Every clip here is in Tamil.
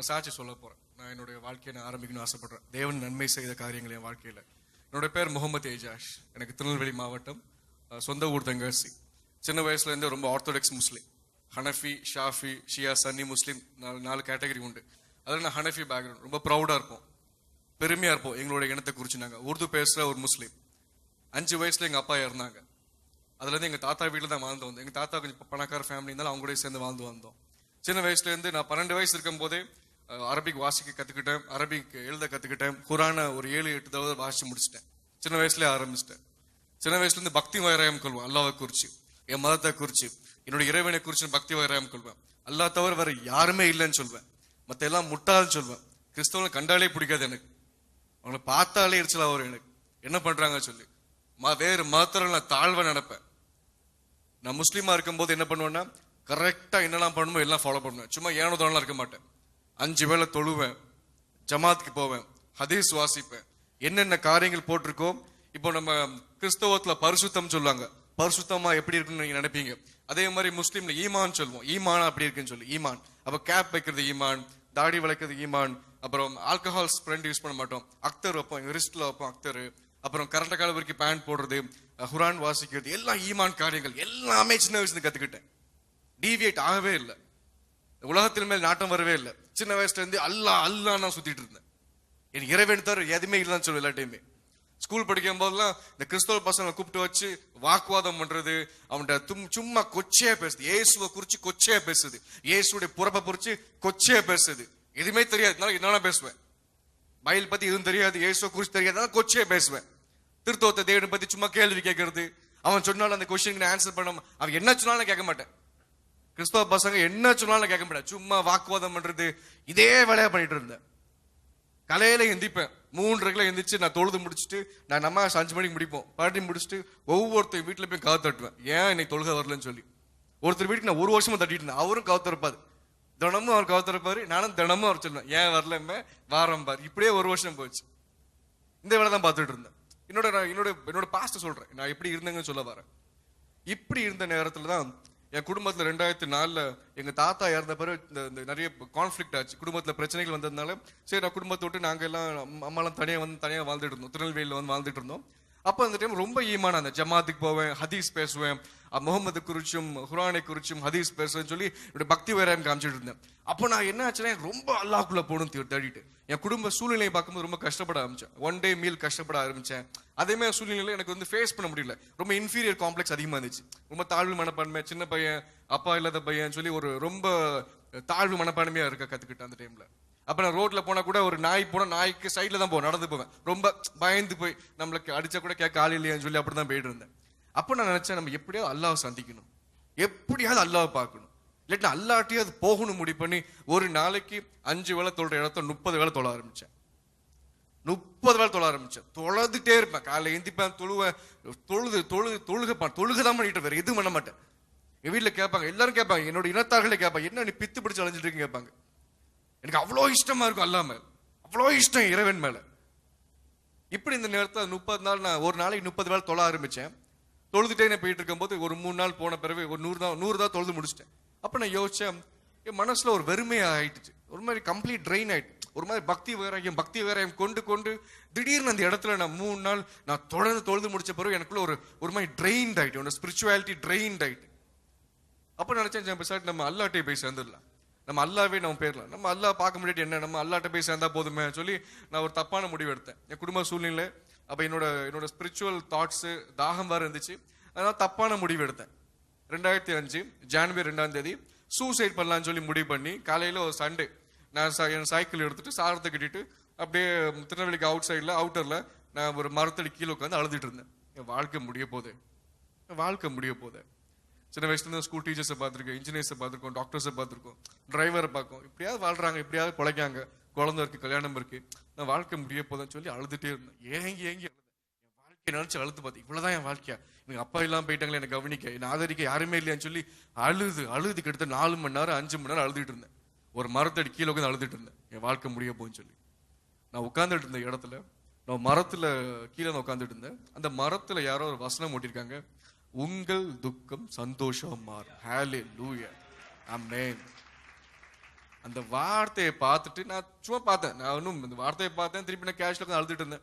நான் சாட்சி சொல்ல போறேன். நான் என்னுடைய வாழ்க்கையை நான் ஆரம்பிக்கணும்னு ஆசைப்படுறேன். தேவன் நன்மை செய்த காரியங்கள் என் வாழ்க்கையில. என்னுடைய பேர் முகமது ஏஜாஷ். எனக்கு திருநெல்வேலி மாவட்டம் சொந்த ஊர் தங்காசி சின்ன வயசுலேருந்தே ரொம்ப ஆர்த்தோடாக்ஸ் முஸ்லீம். ஹனஃபி ஷாஃபி ஷியா சன்னி முஸ்லீம் நாலு நாலு கேட்டகரி உண்டு. அதில் நான் ஹனஃபி பேக்ரவுண்ட் ரொம்ப ப்ரௌடாக இருப்போம். பெருமையாக இருப்போம். எங்களோட இனத்தை குறிச்சு நாங்கள் உருது பேசுகிற ஒரு முஸ்லீம். அஞ்சு வயசில் எங்கள் அப்பா இறந்தாங்க. அதுலேருந்து எங்கள் தாத்தா வீட்டில் தான் வாழ்ந்து வந்தோம். எங்கள் தாத்தா கொஞ்சம் பணக்கார ஃபேமிலி இருந்தாலும் அவங்க கூட சேர்ந்து வாழ்ந்து வந்தோம். சின்ன வயசுலேருந்து நான் பன்னெண்டு வயசு இருக்கும் போதே அரபிக் வாசிக்க கத்துக்கிட்டேன் அரபிக் எழுத கத்துக்கிட்டேன். குரானை ஒரு ஏழு எட்டு தடவை வாசித்து முடிச்சிட்டேன். சின்ன வயசுலயே ஆரம்பிச்சிட்டேன். சின்ன வயசுல இருந்து பக்தி வைராயம் கொள்வேன் அல்லாவை குறிச்சு. என் மதத்தை குறித்து என்னோட இறைவனை குறித்து பக்தி வைராயம் கொள்வேன். அல்லா தவிர வேற யாருமே இல்லைன்னு சொல்வேன். மத்த எல்லாம் முட்டாள்னு சொல்வேன். கிறிஸ்தவங்களை கண்டாலே பிடிக்காது எனக்கு. அவங்களை பார்த்தாலே எரிச்சலாக வரும் எனக்கு. என்ன பண்றாங்க சொல்லி. ம வேறு மதத்தில் நான் தாழ்வை நினைப்பேன். நான் முஸ்லீமா இருக்கும்போது என்ன பண்ணுவேன்னா கரெக்டா என்னெல்லாம் பண்ணணுமோ எல்லாம் ஃபாலோ பண்ணுவேன். சும்மா ஏனோ தானெல்லாம் இருக்க மாட்டேன். அஞ்சு வேளை தொழுவேன் ஜமாத்துக்கு போவேன் ஹதீஸ் வாசிப்பேன். என்னென்ன காரியங்கள் போட்டிருக்கோம் இப்போ நம்ம கிறிஸ்தவத்தில் பரிசுத்தம் சொல்லுவாங்க. பரிசுத்தமா எப்படி இருக்குன்னு நீங்க நினைப்பீங்க? அதே மாதிரி முஸ்லீம்ல ஈமான் சொல்லுவோம். ஈமான் அப்படி இருக்குன்னு சொல்லி ஈமான். அப்ப கேப் வைக்கிறது ஈமான் தாடி வளைக்கிறது ஈமான் அப்புறம் ஆல்கஹால் ஸ்ப்ரெண்ட் யூஸ் பண்ண மாட்டோம். அக்தர் வைப்போம் ரிஸ்ட்ல வைப்போம் அக்தர். அப்புறம் கரண்ட கால வரைக்கும் பேண்ட் போடுறது ஹுரான் வாசிக்கிறது எல்லாம் ஈமான் காரியங்கள். எல்லாமே சின்ன வயசுல கத்துக்கிட்டேன். டீவியேட் ஆகவே இல்லை. உலகத்தின் மேல் நாட்டம் வரவே இல்லை. சின்ன வயசுலேருந்து அல்லா அல்லா நான் சுத்திட்டு இருந்தேன். எனக்கு இறைவன் தவிர எதுவுமே இல்லைன்னு சொல்லுவேன் எல்லா டைமே ஸ்கூல் படிக்கும் போதெல்லாம் இந்த கிறிஸ்தவ பசங்களை கூப்பிட்டு வச்சு வாக்குவாதம் பண்றது அவன்கிட்ட தும் சும்மா கொச்சையா பேசுது. இயேசுவை குறிச்சு கொச்சையா பேசுது. இயேசுடைய புறப்பை குறிச்சு கொச்சையா பேசுது. எதுவுமே தெரியாது. என்னன்னா பேசுவேன். பயில் பத்தி எதுவும் தெரியாது. இயேசுவை குறிச்சு தெரியாதுனால கொச்சையா பேசுவேன். திருத்தோத்த தேவனை பத்தி சும்மா கேள்வி கேட்கறது. அவன் சொன்னாலும் அந்த கொஸ்டினுக்கு ஆன்சர் பண்ண அவன் என்ன சொன்னாலும் கேட்க மாட்டேன். கிறிஸ்தவ பசங்க என்ன சொன்னாலும் கேட்க முடியாது சும்மா வாக்குவாதம் பண்றது. இதே வேலையா பண்ணிட்டு இருந்தேன். கலையில எந்திப்பேன். மூன்றரைக்குள்ள எந்திரிச்சு நான் தொழுது முடிச்சுட்டு நான் நம்ம அஞ்சு மணிக்கு முடிப்போம். பாட்டி முடிச்சுட்டு ஒவ்வொருத்தர் வீட்டில் போய் காவு தட்டுவேன். ஏன் இன்னைக்கு தொழுகை வரலன்னு சொல்லி. ஒருத்தர் வீட்டுக்கு நான் ஒரு வருஷமா தட்டிட்டு இருந்தேன். அவரும் காவு திறப்பாரு. தினமும் அவர் காவு திறப்பாரு. நானும் தினமும் அவர் சொல்லுவேன். ஏன் வரலமே வாரம் பாரு. இப்படியே ஒரு வருஷம் போச்சு. இந்த வேலை தான் பார்த்துட்டு இருந்தேன். என்னோட நான் என்னோட என்னோட பாஸ்ட் சொல்றேன். நான் எப்படி இருந்தேங்கன்னு சொல்ல வரேன். இப்படி இருந்த நேரத்துல தான் என் குடும்பத்தில் ரெண்டாயிரத்தி நாலில் எங்கள் தாத்தா இறந்த பிறகு இந்த இந்த நிறைய கான்ஃப்ளிக்ட் ஆச்சு. குடும்பத்தில் பிரச்சனைகள் வந்ததுனால சரி நான் குடும்பத்தை விட்டு நாங்கள் எல்லாம் அம்மாலாம் தனியாக வந்து தனியாக வாழ்ந்துட்டு இருந்தோம். திருநெல்வேலியில் வந்து வாழ்ந்துட்டு இருந்தோம். அப்போ அந்த டைம் ரொம்ப ஈமான அந்த ஜமாத்துக்கு போவேன் ஹதீஸ் பேசுவேன் முகமது குறிச்சும் குரானை குறிச்சும் ஹதீஸ் பேசுறேன்னு சொல்லி என்னோட பக்தி வேறாயம் காமிச்சிட்டு இருந்தேன். அப்போ நான் என்ன ஆச்சுன்னா எனக்கு ரொம்ப அல்லாஹ்க்குள்ள போகணும் தேடிட்டு. என் குடும்ப சூழ்நிலையை பார்க்கும்போது ரொம்ப கஷ்டப்பட ஆரம்பிச்சேன். ஒன் டே மீல் கஷ்டப்பட ஆரம்பிச்சேன். அதே மாதிரி எனக்கு வந்து ஃபேஸ் பண்ண முடியல. ரொம்ப இன்ஃபீரியர் காம்ப்ளெக்ஸ் அதிகமாக இருந்துச்சு. ரொம்ப தாழ்வு மனப்பான்மை சின்ன பையன் அப்பா இல்லாத பையன் சொல்லி ஒரு ரொம்ப தாழ்வு மனப்பான்மையாக இருக்க கற்றுக்கிட்டேன் அந்த டைமில் அப்போ நான் ரோட்டில் போனால் கூட ஒரு நாய் போனால் நாய்க்கு சைடில் தான் போவேன் நடந்து போவேன். ரொம்ப பயந்து போய் நம்மளுக்கு அடித்தா கூட கேட்க ஆள் இல்லையான்னு சொல்லி அப்படிதான் போயிட்டு இருந்தேன். அப்போ நான் நினைச்சேன் நம்ம எப்படியாவது அல்லாஹ் சந்திக்கணும். எப்படியாவது அல்லாஹ் பார்க்கணும். இல்ல அல்லாட்டியும் அது போகணும் முடிவு பண்ணி ஒரு நாளைக்கு அஞ்சு வேளை தொழுற இடத்த முப்பது வேளை தொழ ஆரம்பிச்சேன். முப்பது வேலை தொழ ஆரம்பிச்சேன். தொழுதுட்டே இருப்பேன். காலைல எந்திப்பேன் தொழுவேன். தொழுது தொழுது தொழுகப்பான் தொழுக தான் பண்ணிட்டு வேற எதுவும் பண்ண மாட்டேன். என் வீட்டில் கேட்பாங்க எல்லாரும் கேட்பாங்க என்னோட இனத்தார்களே கேட்பாங்க என்ன நீ பித்து பிடிச்சு அலைஞ்சிட்டு இருக்கீங்க? கேட்பாங்க. எனக்கு அவ்வளோ இஷ்டமா இருக்கும் அல்லா அவ்வளோ இஷ்டம் இறைவன் மேல. இப்படி இந்த நேரத்தில் முப்பது நாள் நான் ஒரு நாளைக்கு முப்பது வேளை தொழ ஆரம்பிச்சேன். தொழுதுட்டே நான் போயிட்டு இருக்கும்போது ஒரு மூணு நாள் போன பிறகு ஒரு நூறு தான் நூறு தான் தொழுது முடிச்சிட்டேன். அப்போ நான் யோசிச்சேன் என் மனசில் ஒரு வெறுமையாக ஆயிட்டுச்சு ஒரு மாதிரி கம்ப்ளீட் ட்ரெயின் ஆயிட்டு ஒரு மாதிரி பக்தி வேறாயம் பக்தி வேறையும் கொண்டு கொண்டு திடீர்னு அந்த இடத்துல நான் மூணு நாள் நான் தொடர்ந்து தொழுது முடிச்ச பிறகு எனக்குள்ள ஒரு ஒரு மாதிரி ட்ரெயின்ட் ஆயிட்டு என்னோட ஸ்பிரிச்சுவாலிட்டி ட்ரெயின்ட் ஆயிட்டு. அப்போ நினச்சேன் சார் நம்ம அல்லாட்டே போய் சேர்ந்துடலாம். நம்ம அல்லாவே நம்ம போயிடலாம் நம்ம அல்லா பார்க்க முடியாது என்ன? நம்ம அல்லாட்ட போய் சேர்ந்தா போதுமே சொல்லி நான் ஒரு தப்பான முடிவு எடுத்தேன். என் குடும்ப சூழ்நிலை அப்போ என்னோட என்னோட ஸ்பிரிச்சுவல் தாட்ஸு தாகம் வேறு இருந்துச்சு. அதனால் தப்பான முடிவு எடுத்தேன். ரெண்டாயிரத்தி அஞ்சு ஜான்வரி ரெண்டாம் தேதி சூசைட் பண்ணலாம்னு சொல்லி முடிவு பண்ணி காலையில் ஒரு சண்டே நான் ச- என் சைக்கிள் எடுத்துட்டு சாரத்தை கட்டிட்டு அப்படியே திருநெல்வேலிக்கு அவுட் சைடில் அவுட்டரில் நான் ஒரு மரத்தடி கீழே உட்காந்து அழுதுட்டு இருந்தேன். என் வாழ்க்கை முடிய போதே என் வாழ்க்கை முடிய போதே சின்ன வயசுலேருந்து ஸ்கூல் டீச்சர்ஸை பார்த்துருக்கோம் இன்ஜினியர்ஸை பார்த்துருக்கோம் டாக்டர்ஸை பார்த்துருக்கோம் டிரைவரை பார்க்கோம். இப்படியாவது வாழ்கிறாங்க இப்படியாவது பிழைக்காங்க குழந்தை இருக்கு கல்யாணம் இருக்கு. நான் வாழ்க்கை முடிய போதான்னு சொல்லி அழுதுட்டே இருந்தேன். ஏங்கி ஏங்கி அழுதேன். என் வாழ்க்கையை நினைச்சு அழுது பார்த்து இவ்வளவுதான் என் வாழ்க்கையா? எனக்கு அப்பா இல்லாம போயிட்டாங்களே எனக்கு கவனிக்க. என்ன ஆதரிக்க யாருமே இல்லையான்னு சொல்லி அழுது அழுது கிட்டத்தட்ட நாலு மணி நேரம் அஞ்சு மணி நேரம் அழுதுட்டு இருந்தேன். ஒரு மரத்தடி கீழே உட்காந்து அழுதுட்டு இருந்தேன். என் வாழ்க்கை முடிய போகுன்னு சொல்லி. நான் உட்காந்துட்டு இருந்த இடத்துல நான் மரத்துல கீழே நான் உட்காந்துட்டு இருந்தேன். அந்த மரத்துல யாரோ ஒரு வசனம் ஓட்டியிருக்காங்க. உங்கள் துக்கம் சந்தோஷம் மாறும். ஹேலே லூயா அம்மேன் அந்த வார்த்தையை பார்த்துட்டு நான் சும்மா பார்த்தேன். நான் இன்னும் இந்த வார்த்தையை பார்த்தேன் திருப்பி நான் கேஷ்ல அழுதுட்டு இருந்தேன்.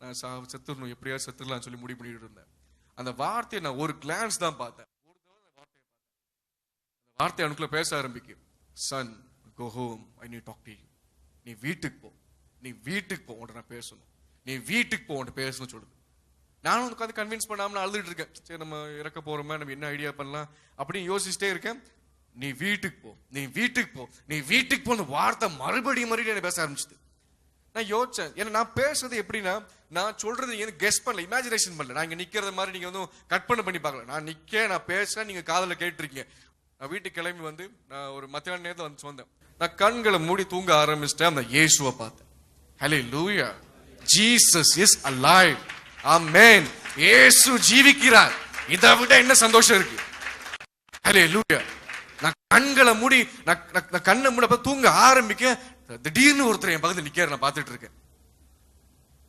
நான் சா செத்துடணும் எப்படியா செத்துடலாம் சொல்லி முடிவு பண்ணிட்டு இருந்தேன். அந்த வார்த்தையை நான் ஒரு கிளான்ஸ் தான் பார்த்தேன். ஒரு தடவை அந்த வார்த்தையை பார்த்தேன். அந்த வார்த்தை எனக்குள்ள பேச ஆரம்பிக்கும் சன் கோ ஹோம் ஐ நீ டாக் டு நீ வீட்டுக்கு போ. நீ வீட்டுக்கு போ. உன்கிட்ட நான் பேசணும். நீ வீட்டுக்கு போ. உன்கிட்ட பேசணும்னு சொல்லுது. நானும் உட்காந்து கன்வின்ஸ் பண்ணாமல் அழுதுட்டு இருக்கேன். சரி நம்ம இறக்க போறோமே? நம்ம என்ன ஐடியா பண்ணலாம்? அப்படின்னு யோசிச்சுட்டே இருக்கேன். நீ வீட்டுக்கு போ நீ வீட்டுக்கு போ நீ வீட்டுக்கு போன வார்த்தை மறுபடியும் மறுபடியும் என்ன பேச ஆரம்பிச்சுது. நான் யோசிச்சேன் ஏன்னா நான் பேசுறது எப்படின்னா நான் சொல்றது நீங்க கெஸ் பண்ணல இமேஜினேஷன் பண்ணல. நான் இங்க நிக்கிறது மாதிரி நீங்க வந்து கற்பனை பண்ணி பார்க்கல. நான் நிக்க நான் பேசுறேன் நீங்க காதல கேட்டிருக்கீங்க. நான் வீட்டுக்கு கிளம்பி வந்து நான் ஒரு மத்தியான நேரத்தில் வந்து சொந்தேன் நான் கண்களை மூடி தூங்க ஆரம்பிச்சிட்டேன் அந்த இயேசுவை பார்த்தேன். ஹலே லூயா ஜீசஸ் இஸ் அலைவ் ஆமென் இயேசு ஜீவிக்கிறார். இதை விட என்ன சந்தோஷம் இருக்கு? ஹலே லூயா நான் கண்களை மூடி நான் நான் கண்ணை மூட தூங்க ஆரம்பிக்க திடீர்னு ஒருத்தர் என் பக்கத்தில் நிற்கிறார் நான் பார்த்துட்டு இருக்கேன்.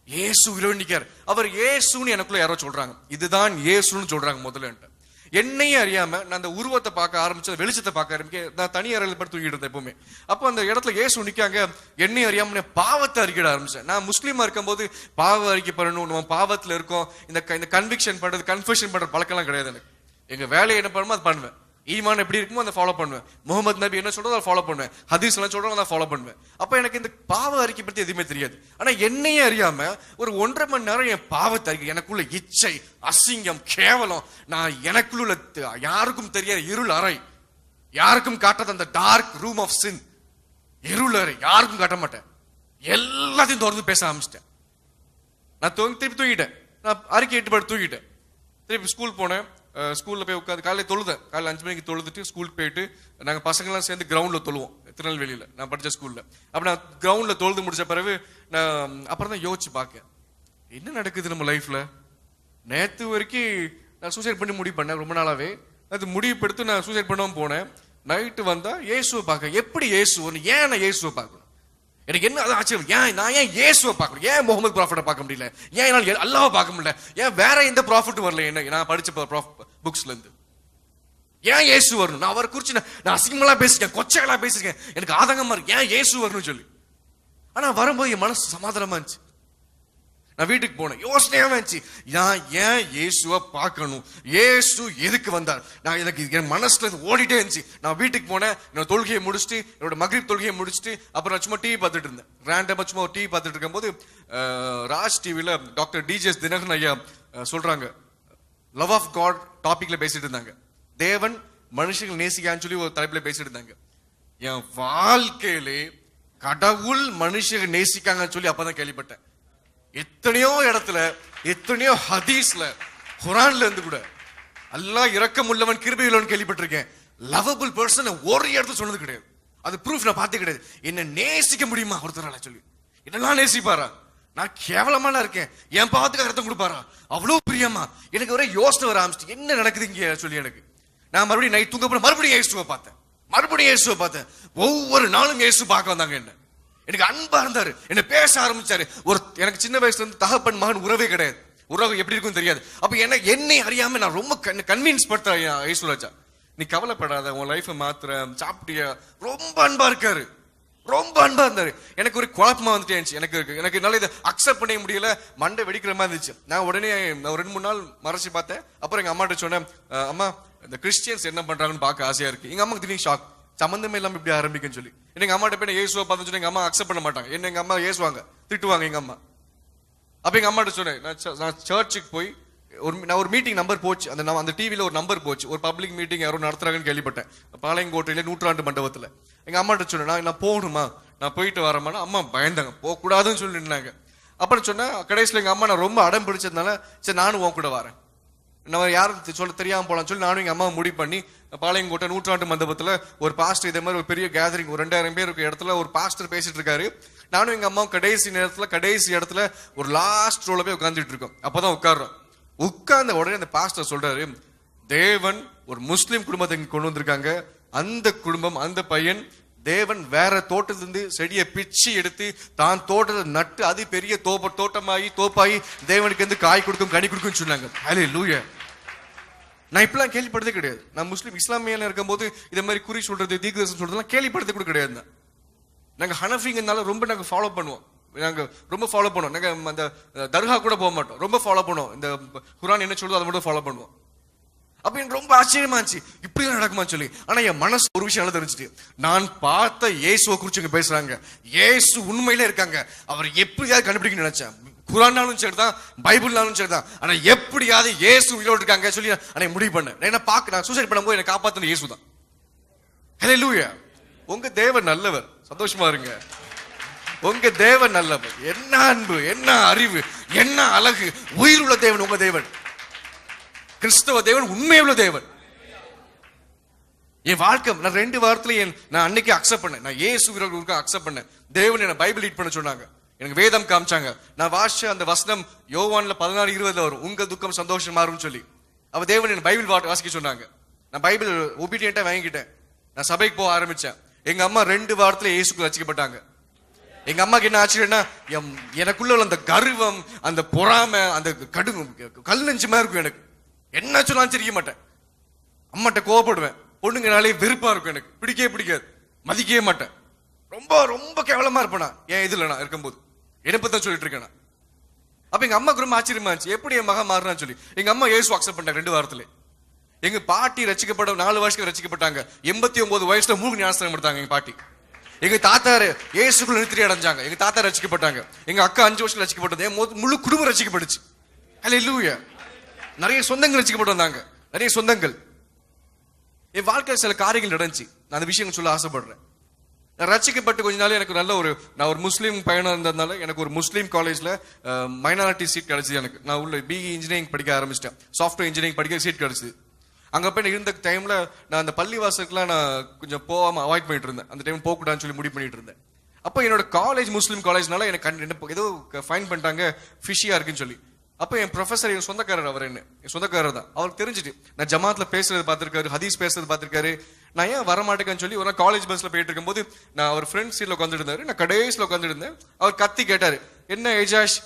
ஏசு உயிரோடு நிற்கிறார் அவர் ஏசுன்னு எனக்குள்ள யாரோ சொல்றாங்க. இதுதான் இயேசுன்னு சொல்றாங்க முதல்ல என்னையும் அறியாம நான் அந்த உருவத்தை பார்க்க ஆரம்பிச்சு வெளிச்சத்தை பார்க்க ஆரம்பிக்க நான் தனி அறையில் படுத்து தூங்கிட்டு இருந்தேன் எப்பவுமே. அப்போ அந்த இடத்துல இயேசு நிற்காங்க என்னையும் அறியாம பாவத்தை அறிக்கிட ஆரம்பிச்சேன். நான் முஸ்லீமா இருக்கும்போது பாவ அறிக்கை பண்ணணும் நம்ம பாவத்துல இருக்கோம். இந்த க- இந்த கன்விக்ஷன் பண்றது கன்ஃபியூஷன் பண்ற பழக்கம்லாம் கிடையாது எனக்கு. எங்க வேலையை என்ன பண்ணுமோ அது பண்ணுவேன். ஈமான் எப்படி இருக்குமோ அதை ஃபாலோ பண்ணுவேன். முகமது நபி என்ன சொல்றதோ அதை ஃபாலோ பண்ணுவேன். ஹதீஸ் எல்லாம் சொல்றோம் அதை ஃபாலோ பண்ணுவேன். அப்ப எனக்கு இந்த பாவ அறிக்கை பத்தி எதுவுமே தெரியாது. ஆனா என்னையே அறியாம ஒரு ஒன்றரை மணி நேரம் என் பாவத்தை அறிக்கை எனக்குள்ள இச்சை அசிங்கம் கேவலம் நான் எனக்குள்ள யாருக்கும் தெரியாத இருள் அறை. யாருக்கும் காட்டாத அந்த டார்க் ரூம் ஆஃப் சின் இருள் அறை. யாருக்கும் காட்ட மாட்டேன். எல்லாத்தையும் தொடர்ந்து பேச ஆரம்பிச்சிட்டேன். நான் தூங்கி திருப்பி தூங்கிட்டேன். நான் அறிக்கை எட்டு படுத்து தூங்கிட்டேன். திருப்பி ஸ்கூல் போனேன். ஸ்கூலில் போய் உட்காந்து காலையில் தொழுதேன். காலையில் அஞ்சு மணிக்கு தொழுதுட்டு ஸ்கூலுக்கு போயிட்டு நாங்கள் பசங்களாம் சேர்ந்து கிரவுண்டில் தொழுவோம். திருநெல்வேலியில். நான் படித்த ஸ்கூலில் அப்போ நான் கிரவுண்டில் தொழுது முடிச்ச பிறகு நான் அப்புறம் தான் யோசிச்சு பார்க்கேன் என்ன நடக்குது நம்ம லைஃப்பில் நேற்று வரைக்கும் நான் சூசைட் பண்ணி முடிவு பண்ணேன் ரொம்ப நாளாகவே அது முடிவு எடுத்து நான் சூசைட் பண்ணவும் போனேன். நைட்டு வந்தால் இயேசுவை பார்க்க எப்படி இயேசுன்னு ஏன் நான் இயேசுவை பார்க்கணும்? எனக்கு என்ன அது ஆச்சரியம்? ஏன் நான் ஏன் இயேசுவை பார்க்கணும்? ஏன் முகமது ப்ராஃபிட்டை பார்க்க முடியல? ஏன் என்னால் அல்லாவை பார்க்க முடியல? ஏன் வேற எந்த ப்ராஃபிட்டும் வரல? என்ன நான் படிச்ச புக்ஸ்ல இருந்து ஏன் இயேசு வரணும்? நான் அவரை குறிச்சு நான் அசிங்கமெல்லாம் பேசிருக்கேன் கொச்சைகளாக பேசிருக்கேன் எனக்கு ஆதங்கமா இருக்கு. ஏன் இயேசு வரணும்னு சொல்லி. ஆனா வரும்போது என் மனசு சமாதானமா இருந்துச்சு. நான் வீட்டுக்கு போனேன். யோசனையாக இருந்துச்சு. நான் ஏன் இயேசுவை பார்க்கணும்? ஏசு எதுக்கு வந்தார்? நான் எனக்கு என் மனசில் ஓடிட்டே இருந்துச்சு. நான் வீட்டுக்கு போனேன். என்னோட தொழுகையை முடிச்சுட்டு என்னோட மகிழ் தொழுகையை முடிச்சுட்டு அப்புறம் நான் சும்மா டிவி பார்த்துட்டு இருந்தேன். ரேண்டமா சும்மா ஒரு டிவி பார்த்துட்டு இருக்கும்போது ராஜ் டிவியில் டாக்டர் டிஜிஎஸ் தினகரன் ஐயா சொல்கிறாங்க லவ் ஆஃப் காட் டாப்பிக்கில் பேசிட்டு இருந்தாங்க. தேவன் மனுஷங்கள் நேசிக்கான்னு சொல்லி ஒரு தலைப்பில் பேசிட்டு இருந்தாங்க. என் வாழ்க்கையிலே கடவுள் மனுஷங்க நேசிக்காங்கன்னு சொல்லி அப்பதான் கேள்விப்பட்டேன். எத்தனையோ இடத்துல எத்தனையோ ஹதீஸ்ல குரான்ல இருந்து கூட. எல்லாம் இரக்கம் உள்ளவன் கிருபை உள்ளவன் கேள்விப்பட்டிருக்கேன் லவபிள் பர்சன் ஒரு இடத்துல சொன்னது கிடையாது. அது ப்ரூஃப் நான் பார்த்து கிடையாது. என்ன நேசிக்க முடியுமா? ஒருத்தரால சொல்லி. என்னெல்லாம் நேசிப்பாரா? நான் கேவலமான இருக்கேன். என் பாவத்துக்கு அர்த்தம் கொடுப்பாரா? அவ்வளோ பிரியமா எனக்கு ஒரே யோசனை வர ஆரம்பிச்சு என்ன நடக்குது இங்க? சொல்லி எனக்கு. நான் மறுபடியும் நைட் தூங்க போற மறுபடியும் இயேசுவை பார்த்தேன். மறுபடியும் இயேசுவை பார்த்தேன். ஒவ்வொரு நாளும் இயேசு பார்க்க வந்தாங்க என்ன. எனக்கு அன்பா இருந்தாரு. என்ன பேச ஆரம்பிச்சாரு. ஒரு எனக்கு சின்ன வயசுல இருந்து தகப்பன் மகன் உறவே கிடையாது. உறவு எப்படி இருக்கும் தெரியாது. அப்ப என்ன என்னை அறியாம நான் ரொம்ப கன்வின்ஸ் படுத்தேன் ஐஸ்வராஜா நீ கவலைப்படாத உன் லைஃபை மாத்திர சாப்பிட்டிய? ரொம்ப அன்பா இருக்காரு. ரொம்ப அன்பா இருந்தாரு. எனக்கு ஒரு குழப்பமா வந்துட்டே இருந்துச்சு. எனக்கு இருக்கு- எனக்கு என்னால இதை அக்செப்ட் பண்ண முடியல. மண்டை வெடிக்கிற மாதிரி இருந்துச்சு. நான் உடனே நான் ஒரு ரெண்டு மூணு நாள் மறைச்சு பார்த்தேன். அப்புறம் எங்க அம்மாட்ட சொன்னேன் அம்மா இந்த கிறிஸ்டியன்ஸ் என்ன பண்றாங்கன்னு பார்க்க ஆசையா இருக்கு. எங்க அம்மாக்கு திடீர்னு ஷாக் சம்பந்தமே இல்லாமல் இப்படி ஆரம்பிக்குன்னு சொல்லி. எங்க அம்மாட்ட போய் நான் பார்த்து எங்கள் எங்க அம்மா அக்செப்ட் பண்ண மாட்டாங்க. என்ன எங்க அம்மா ஏசுவாங்க? திட்டுவாங்க எங்க அம்மா. அப்போ எங்க அம்மாட்ட சொன்னேன் நான் சர்ச்சுக்கு போய் ஒரு நான் ஒரு மீட்டிங் நம்பர் போச்சு. அந்த நம்ம- அந்த டிவியில் ஒரு நம்பர் போச்சு. ஒரு பப்ளிக் மீட்டிங் யாரோ நடத்துறாங்கன்னு கேள்விப்பட்டேன். பாளையங்கோட்டையில நூற்றாண்டு மண்டபத்தில். எங்கள் அம்மாட்ட சொன்னேன் நான் போகணுமா? நான் போயிட்டு வரமானா அம்மா பயந்தாங்க. போகக்கூடாதுன்னு சொல்லி நின்னாங்க அப்புறம் சொன்னேன் கடைசியில் எங்கள் அம்மா நான் ரொம்ப அடம் பிடிச்சதுனால சரி நானும் உன் கூட வரேன். நம்ம யாரும் சொல்ல தெரியாமல் போலாம்னு சொல்லி நானும் எங்கள் அம்மா முடிவு பண்ணி பாளையங்கோட்டை நூற்றாண்டு மண்டபத்தில் ஒரு பாஸ்டர் இதே மாதிரி ஒரு பெரிய கேதரிங் ஒரு ரெண்டாயிரம் பேர் இருக்க இடத்துல ஒரு பாஸ்டர் பேசிட்டு இருக்காரு. நானும் எங்கள் அம்மாவும் கடைசி நேரத்தில் கடைசி இடத்துல ஒரு லாஸ்ட் ரோல போய் உட்காந்துட்டு இருக்கோம். அப்போ தான் உட்கார்றோம். உட்கார்ந்த உடனே அந்த பாஸ்டர் சொல்றாரு தேவன் ஒரு முஸ்லீம் குடும்பத்தை இங்கே கொண்டு வந்திருக்காங்க. அந்த குடும்பம் அந்த பையன் தேவன் வேற தோட்டத்திலிருந்து செடியை பிச்சு எடுத்து தான் தோட்டத்தை நட்டு அது பெரிய தோப்ப தோட்டமாகி தோப்பாகி தேவனுக்கு வந்து காய் கொடுக்கும் கனி கொடுக்கும்னு சொன்னாங்க. அலே லூயா நான் இப்பெல்லாம் கேள்விப்படுறதே கிடையாது. நான் முஸ்லீம் இஸ்லாமியில் இருக்கும்போது இதை மாதிரி குறி சொல்றது தீர்க்கதரிசனம் சொல்றதுலாம் கேள்விப்படுத்த கூட கிடையாது நாங்கள் ஹனஃபிங்கனால ரொம்ப நாங்கள் ஃபாலோ பண்ணுவோம். நாங்கள் ரொம்ப ஃபாலோ பண்ணுவோம். நாங்கள் அந்த தர்கா கூட போக மாட்டோம். ரொம்ப ஃபாலோ பண்ணுவோம். இந்த குரான் என்ன சொல்லுதோ அதை மட்டும் ஃபாலோ பண்ணுவோம். அப்படின்னு எனக்கு ரொம்ப ஆச்சரியமா இருந்துச்சு. இப்படி தான் நடக்குமா சொல்லி. ஆனா என் மனசு ஒரு விஷயம் நல்லா தெரிஞ்சுட்டு நான் பார்த்த இயேசுவை குறிச்சு இங்க பேசுறாங்க. இயேசு உண்மையில இருக்காங்க. அவர் எப்படியாவது கண்டுபிடிக்கணும்னு நினைச்சேன். குரானாலும் சரி தான் பைபிள்னாலும் சரி தான் ஆனால் எப்படியாவது ஏசு உயிரோடு இருக்காங்க சொல்லி நான் முடிவு பண்ணேன் நான் என்ன பார்க்க நான் சூசைட் பண்ணும்போது என்னை காப்பாத்தின இயேசு தான் ஹalleluya உங்க தேவன் நல்லவர். சந்தோஷமா இருங்க. உங்க தேவன் நல்லவர். என்ன அன்பு என்ன அறிவு என்ன அழகு. உயிர் உள்ள தேவன் உங்க தேவன். கிறிஸ்தவ தேவன் உண்மையுள்ள தேவன். என் வாழ்க்கை நான் ரெண்டு வாரத்துல என் நான் அன்னைக்கு அக்செப்ட் பண்ணேன். நான் ஏசு வீரர்களுக்கு அக்செப்ட் பண்ணேன். தேவன் என்ன பைபிள் ரீட் பண்ண சொன்னாங்க. எனக்கு வேதம் காமிச்சாங்க. நான் வாசிச்ச அந்த வசனம் யோவான்ல பதினாறு இருபதுல வரும். உங்க துக்கம் சந்தோஷம் மாறும்னு சொல்லி. அவ தேவன் என் பைபிள் வாசிக்க சொன்னாங்க. நான் பைபிள் ஒபீடியண்டா வாங்கிக்கிட்டேன். நான் சபைக்கு போக ஆரம்பிச்சேன். எங்க அம்மா ரெண்டு வாரத்துல இயேசுக்கு ரசிக்கப்பட்டாங்க. எங்க அம்மாக்கு என்ன ஆச்சரியம்னா எனக்குள்ள உள்ள அந்த கர்வம் அந்த பொறாமை அந்த கடு கல் நெஞ்சுமா இருக்கும் எனக்கு. என்ன சொன்னாலும் சிரிக்க மாட்டேன். அம்மாட்ட கோவப்படுவேன். பொண்ணுங்கனாலே வெறுப்பா இருக்கும் எனக்கு. பிடிக்கவே பிடிக்காது. மதிக்கவே மாட்டேன். ரொம்ப ரொம்ப கேவலமா இருப்பேன் நான். என் இதுல நான் இருக்கும்போது. என்னை பத்தி தான் சொல்லிட்டு இருக்கேன் நான். அப்ப எங்க அம்மாக்கு ரொம்ப ஆச்சரியமா இருந்துச்சு. எப்படி என் மகன் மாறினான்னு சொல்லி. எங்க அம்மா ஏசு அக்செப்ட் பண்ணாங்க ரெண்டு வாரத்துல. எங்க பாட்டி ரசிக்கப்பட நாலு வருஷத்துக்கு ரசிக்கப்பட்டாங்க. எண்பத்தி ஒன்பது வயசுல மூணு ஞானஸ்தானம் எடுத்தாங்க எங்க பாட்டி. எங்க தாத்தா ஏசுக்குள்ள நிறுத்தி அடைஞ்சாங்க. எங்க தாத்தா ரசிக்கப்பட்டாங்க. எங்க அக்கா அஞ்சு வருஷம் ரசிக்கப்பட்டது. என் முழு குடும்பம் ரசிக்கப்பட்டுச்சு. அல்ல இல்லூயா நிறைய சொந்தங்கள் ரசிக்கப்பட்டு வந்தாங்க. நிறைய சொந்தங்கள். என் வாழ்க்கையில் சில காரியங்கள் நடந்துச்சு. நான் அந்த விஷயங்கள் சொல்ல ஆசைப்படுறேன். நான் ரசிக்கப்பட்டு கொஞ்ச நாள் எனக்கு நல்ல ஒரு நான் ஒரு முஸ்லீம் பயணம் இருந்ததுனால எனக்கு ஒரு முஸ்லீம் காலேஜில் மைனாரிட்டி சீட் கிடச்சிது எனக்கு. நான் உள்ள பிஇ இன்ஜினியரிங் படிக்க ஆரம்பிச்சிட்டேன். சாஃப்ட்வேர் இன்ஜினியரிங் படிக்க சீட் கிடச்சிது. அங்கே போய் இருந்த டைமில் நான் அந்த பள்ளி வாசலுக்குலாம் நான் கொஞ்சம் போகாமல் அவாய்ட் பண்ணிட்டு இருந்தேன். அந்த டைம் போகக்கூடாதுன்னு சொல்லி முடிவு பண்ணிட்டு இருந்தேன். அப்போ என்னோட காலேஜ் முஸ்லீம் காலேஜ்னால எனக்கு கண்- என்ன ஏதோ ஃபைன் பண்ணிட்டாங்க ஃபிஷியாக இருக்குன்னு சொல்லி. அப்போ என் ப்ரொஃபசர் என் சொந்தக்காரர் அவர் என்ன? என் சொந்தக்காரர் தான். அவருக்கு தெரிஞ்சுட்டு நான் ஜமாத்தில் பேசுறது பார்த்துருக்காரு ஹதீஸ் பேசுறது பார்த்துருக்காரு. நான் ஏன் வர மாட்டேங்கன்னு சொல்லி ஒரு நாள் காலேஜ் பஸ்ஸில் போயிட்டு இருக்கும்போது நான் அவர் ஃப்ரெண்ட் சீட்டில் உட்காந்துருந்தாரு நான் கடைசியில் உட்காந்துருந்தேன் அவர் கத்தி கேட்டார் என்ன ஏஜாஷ்?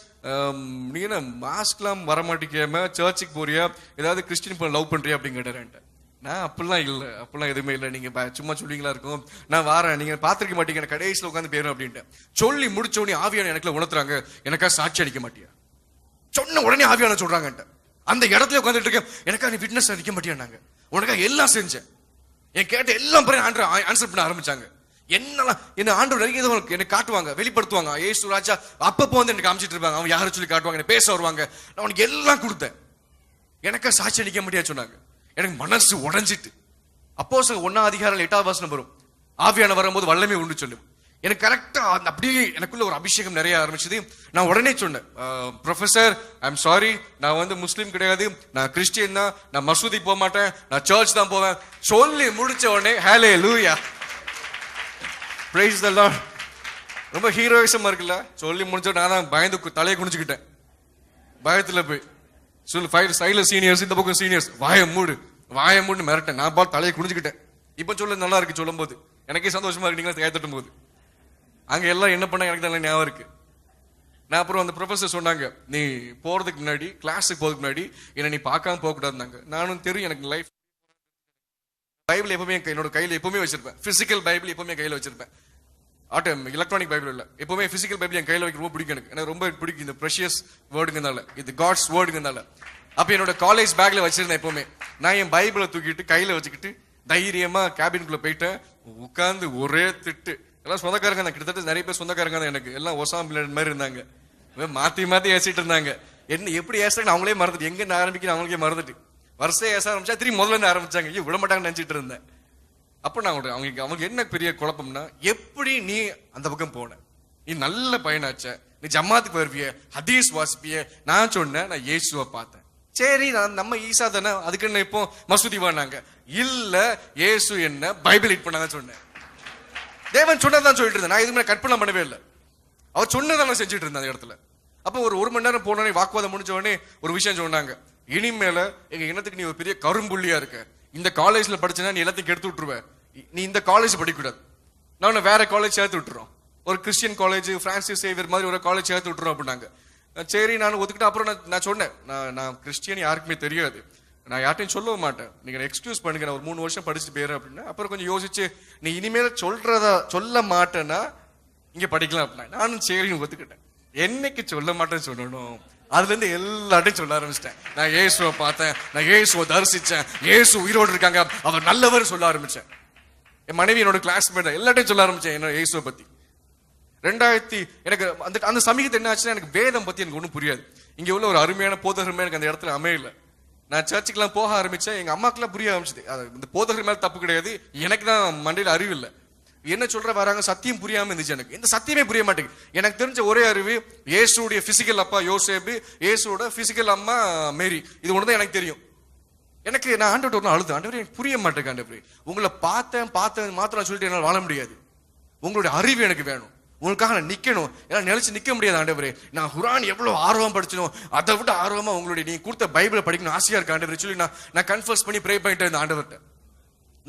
நீ என்ன மாஸ்க்லாம் வரமாட்டேங்காம சர்ச்சுக்கு போறியா? ஏதாவது கிறிஸ்டின் பொண்ணு லவ் பண்ணுறியா அப்படின்னு கேட்டார் நான் அப்படிலாம் இல்லை. அப்படிலாம் எதுவுமே இல்லை. நீங்கள் சும்மா சொல்லிங்களா இருக்கும்? நான் வாரேன். நீங்கள் பார்த்துருக்க மாட்டீங்க. கடைசியில் உட்காந்து போயிடும் அப்படின்ட்டு சொல்லி முடிச்சோடனே ஆவியான எனக்குள்ள உணர்த்துறாங்க எனக்கா சாட்சி அடிக்க மாட்டியா? சொன்ன உடனே ஆவியான சொல்றாங்கன்ட்டு அந்த இடத்துல உட்காந்துட்டு இருக்கேன். எனக்கா நீ விட்னஸ் அடிக்க மாட்டியான்னாங்க. உனக்காக எல்லாம் செஞ்சேன். என் கேட்ட எல்லாம் பிறகு ஆண்டர் ஆன்சர் பண்ண ஆரம்பிச்சாங்க. என்னெல்லாம் என்ன ஆண்டவர் நிறைய இதை உனக்கு எனக்கு காட்டுவாங்க வெளிப்படுத்துவாங்க. ஏசு ராஜா அப்பப்போ வந்து எனக்கு காமிச்சிட்டு இருப்பாங்க. அவன் யாரை சொல்லி காட்டுவாங்க என்ன பேச வருவாங்க. நான் உனக்கு எல்லாம் கொடுத்தேன். எனக்கா சாட்சி அடிக்க முடியாது சொன்னாங்க. எனக்கு மனசு உடஞ்சிட்டு. அப்போ ஒன்னா அதிகாரம் எட்டாவது வாசனம் வரும். ஆவியான வரும்போது வல்லமை உண்டு சொல்லும். எனக்கு கரெக்டா அந்த அப்படியே எனக்குள்ள ஒரு அபிஷேகம் நிறைய ஆரம்பிச்சது. நான் உடனே சொன்னேன் ப்ரொஃபசர் எம் சாரி நான் வந்து முஸ்லீம் கிடையாது. நான் கிறிஸ்டியன் தான். நான் மசூதி போக மாட்டேன். நான் சர்ச் தான் போவேன். சொல்லி முடிச்ச உடனே ஹேலே லூயா பிரைஸ் தான் ரொம்ப ஹீரோயிசமா இருக்குல்ல? சொல்லி முடிச்ச நான் தான் பயந்து தலையை குனிஞ்சுக்கிட்டேன். பயத்துல போய் சொல்லு ஃபைவ் சைடில் சீனியர்ஸ் இந்த பக்கம் சீனியர்ஸ் வாய மூடு. வாய மூடு மிரட்டேன். நான் பால் தலையை குனிஞ்சுக்கிட்டேன். இப்போ சொல்ல நல்லா இருக்கு சொல்லும் போது எனக்கே சந்தோஷமா இருக்கு. நீங்களும் கைத்தட்டும் போது அங்கே எல்லாம் என்ன பண்ண எனக்கு தான் ஞாபகம் இருக்கு. நான் அப்புறம் அந்த ப்ரொஃபஸர் சொன்னாங்க நீ போகிறதுக்கு முன்னாடி கிளாஸுக்கு போகிறதுக்கு முன்னாடி என்னை நீ பார்க்காம போக நானும் தெரியும் எனக்கு லைஃப் பைபிள் எப்பவுமே என்னோட கையில் எப்பவுமே வச்சிருப்பேன். ஃபிசிக்கல் பைபிள் எப்பவுமே கையில் வச்சிருப்பேன். ஆட்டோ எலக்ட்ரானிக் பைபிள் இல்லை. எப்பவுமே ஃபிசிக்கல் பைபிள் என் கையில் வைக்க ரொம்ப பிடிக்கும் எனக்கு. எனக்கு ரொம்ப பிடிக்கும் இந்த ப்ரெஷியஸ் வேர்டுங்கனால இது காட்ஸ் வேர்டுங்கனால அப்போ என்னோட காலேஜ் பேக்கில் வச்சிருந்தேன் எப்பவுமே. நான் என் பைபிளை தூக்கிட்டு கையில் வச்சுக்கிட்டு தைரியமாக கேபின்குள்ள போயிட்டேன். உட்காந்து ஒரே திட்டு. எல்லாம் சொந்தக்காரங்க தான். கிட்டத்தட்ட நிறைய பேர் சொந்தக்காரங்க தான் எனக்கு. எல்லாம் ஒசாம் பிள்ளை மாதிரி இருந்தாங்க. மாற்றி மாற்றி ஏசிட்டு இருந்தாங்க. என்ன எப்படி ஏசுறாங்க அவங்களே மறந்துட்டு எங்க இருந்து ஆரம்பிக்கணும் அவங்களுக்கே மறந்துட்டு. வருஷம் ஏச ஆரம்பிச்சா திரும்பி முதல்ல இருந்து ஆரம்பிச்சாங்க. ஐயோ விட மாட்டாங்கன்னு நினச்சிட்டு இருந்தேன். அப்போ நான் ஒரு- அவங்க அவங்க என்ன பெரிய குழப்பம்னா எப்படி நீ அந்த பக்கம் போன? நீ நல்ல பயனாச்ச. நீ ஜமாத்துக்கு வருவிய ஹதீஸ் வாசிப்பிய. நான் சொன்னேன் நான் இயேசுவை பார்த்தேன். சரி நான் நம்ம ஈசா தானே அதுக்கு என்ன இப்போ மசூதி வானாங்க இல்ல இயேசு என்ன பைபிள் இட் பண்ணாங்க சொன்னேன். தேவன் சொன்னதான் சொல்லிட்டு இருந்தேன் நான் எதுவுமே கற்பனை பண்ணவே இல்லை. அவர் சொன்னதான் செஞ்சுட்டு இருந்தேன் அந்த இடத்துல. அப்போ ஒரு ஒரு மணி நேரம் போனோடனே வாக்குவாதம் முடிஞ்ச உடனே ஒரு விஷயம் சொன்னாங்க. இனிமேல எங்க இனத்துக்கு நீ ஒரு பெரிய கரும்புள்ளியா இருக்க. இந்த காலேஜ்ல படிச்சனா நீ எல்லாத்தையும் கெடுத்து விட்டுருவ. நீ இந்த காலேஜ் படிக்கக்கூடாது. நான் உன்னை வேற காலேஜ் சேர்த்து விட்டுறோம். ஒரு கிறிஸ்டியன் காலேஜ் பிரான்சிஸ் சேவியர் மாதிரி ஒரு காலேஜ் சேர்த்து விட்டுறோம் அப்படின்னாங்க. சரி நான் ஒத்துக்கிட்டு அப்புறம் நான் நான் சொன்னேன். நான் நான் கிறிஸ்டியன் யாருக்குமே தெரியாது. நான் யார்ட்டையும் சொல்லவும் மாட்டேன். நீங்கள் எக்ஸ்கியூஸ் பண்ணுங்க நான் ஒரு மூணு வருஷம் படிச்சுட்டு போயிடுறேன் அப்படின்னா அப்புறம் கொஞ்சம் யோசிச்சு நீ இனிமேல் சொல்றதா சொல்ல மாட்டேன்னா இங்கே படிக்கலாம் அப்படின்னா நானும் சரின்னு ஒத்துக்கிட்டேன். என்னைக்கு சொல்ல மாட்டேன்னு சொல்லணும். அதுலேருந்து எல்லாத்தையும் சொல்ல ஆரம்பிச்சிட்டேன். நான் இயேசுவை பார்த்தேன் நான் இயேசுவை தரிசித்தேன் இயேசு உயிரோடு இருக்காங்க அவர் நல்லவர் சொல்ல ஆரம்பித்தேன் என் மனைவி என்னோட கிளாஸ்மேட் எல்லாத்தையும் சொல்ல ஆரம்பித்தேன் என்னோட இயேசுவை பற்றி ரெண்டாயிரத்தி எனக்கு அந்த அந்த சமீபத்தை என்ன ஆச்சுன்னா எனக்கு வேதம் பற்றி எனக்கு ஒன்றும் புரியாது. இங்கே உள்ள ஒரு அருமையான போதகருமே எனக்கு அந்த இடத்துல அமையலை. நான் சர்ச்சுக்கெல்லாம் போக ஆரம்பித்தேன் எங்கள் அம்மாக்கெல்லாம் புரிய ஆரம்பிச்சது. அது இந்த போதகர் மேலே தப்பு கிடையாது. எனக்கு தான் மண்டையில் அறிவு இல்லை. என்ன சொல்ற வராங்க? சத்தியம் புரியாம இருந்துச்சு எனக்கு. இந்த சத்தியமே புரிய மாட்டேங்குது. எனக்கு தெரிஞ்ச ஒரே அறிவு இயேசுடைய பிசிக்கல் அப்பா யோசேபு இயேசுவோட பிசிக்கல் அம்மா மேரி. இது ஒன்று தான் எனக்கு தெரியும். எனக்கு நான் ஆண்டவர் ஒன்று அழுது ஆண்டவர் எனக்கு புரிய மாட்டேங்க ஆண்டவர். உங்களை பார்த்தேன் பார்த்தேன் மாத்திரம் சொல்லிட்டு என்னால் வாழ முடியாது. உங்களுடைய அறிவு எனக்கு வேணும். உங்களுக்காக நான் நிற்கணும் ஏன்னா நினைச்சு நிற்க முடியாது ஆண்டவரே. நான் குரான் எவ்வளோ ஆர்வம் படிச்சணும் அதை விட ஆர்வமாக உங்களுடைய நீ கொடுத்த பைபிளை படிக்கணும் ஆசையாக இருக்கு ஆண்டவரே. சொல்லி நான் நான் கன்ஃபர்ஸ் பண்ணி ப்ரே பண்ணிட்டு இருந்தேன் ஆண்டவர்கிட்ட.